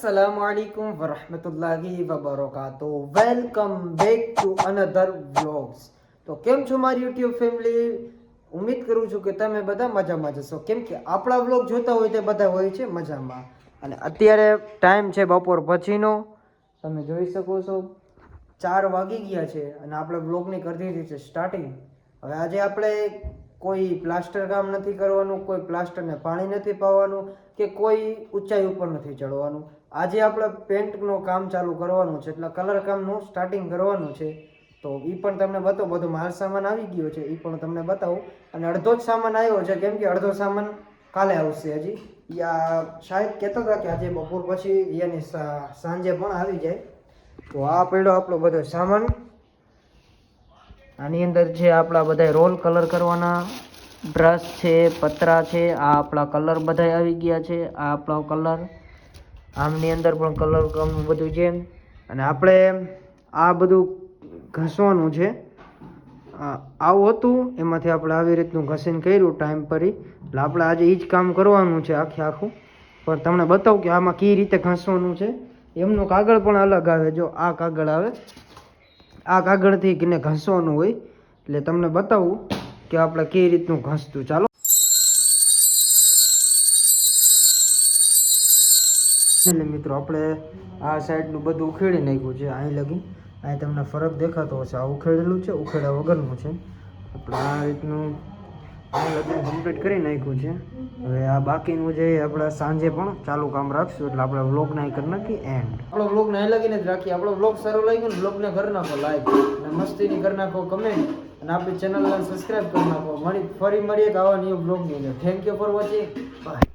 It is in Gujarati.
assalamu alaikum warahmatullahi wabarakatuh. Welcome back to another vlogs તો કેમ છો મારી યુટ્યુબ ફેમિલી ઉમ્મીદ કરું છું કે તમે બધા મજામાં જશો કેમ કે આપણા વ્લોગ જોતા હોય તે બધા હોય છે મજામાં. અને અત્યારે ટાઈમ છે બપોર પછીનો. તમે જોઈ શકો છો, ચાર વાગી ગયા છે અને આપણે વ્લોગની કરી દીધી છે સ્ટાર્ટિંગ હવે આજે આપણે કોઈ પ્લાસ્ટર કામ નથી કરવાનું, કોઈ પ્લાસ્ટરને પાણી નથી પાવાનું કે કોઈ ઊંચાઈ ઉપર નથી ચડવાનું. આજે આપણે પેન્ટનું કામ ચાલુ કરવાનું છે, એટલે કલર કામનું સ્ટાર્ટિંગ કરવાનું છે. તો એ પણ તમને બતાવો બધો માલ સામાન આવી ગયો છે એ પણ તમને બતાવું. અને અડધો જ સામાન આવ્યો છે, કેમ કે અડધો સામાન કાલે આવશે હજી. યા શાયદ કહેતા હતા કે આજે બપોર પછી યાની સાંજે પણ આવી જાય. તો આ પડ્યો આપણો બધો સામાન. આની અંદર છે આપણા બધા રોલ કલર કરવાના બ્રશ છે, પતરા છે, આ આપણા કલર બધા આવી ગયા છે, આ આપણો કલર આમની અંદર પણ કલર કામનું બધું છે. અને આપણે આ બધું ઘસવાનું છે. આવું હતું, એમાંથી આપણે આવી રીતનું ઘસીને કર્યું ટાઈમ પરી એટલે આપણે આજે એ જ કામ કરવાનું છે આખે આખું. પણ તમને બતાવું કે આમાં કઈ રીતે ઘસવાનું છે. એમનું કાગળ પણ અલગ આવે, જો આ કાગળ આવે. આ કાગળથી ને ઘસવાનું હોય, એટલે તમને બતાવું કે આપણે કઈ રીતનું ઘસતું. ચાલો. એટલે મિત્રો, આપણે આ સાઈડનું બધું ઉખેડી નાખ્યું છે અહીં લગી. અહીં તમને ફરક દેખાતો હશે. આ ઉખેડેલું છે, ઉખેડા વગરનું છે. આપણે આ રીતનું લગી કમ્પ્લીટ કરી નાખ્યું છે. હવે આ બાકીનું જે આપણે સાંજે પણ ચાલુ કામ રાખશું, એટલે આપણે વ્લોગ ના કરી નાખી એન્ડ આપણો વ્લોગ ના લગીને જ રાખીએ. આપણો વ્લોગ સારો લાગ્યો ને વ્લોગને કરી નાખો લાઈક અને મસ્તીની કરી નાખો કમેન્ટ અને આપણી ચેનલને સબસ્ક્રાઇબ કરી નાખો. મળી ફરી મળીએ એક આવા ન્યૂ વ્લોગની અંદર. Thank you for watching bye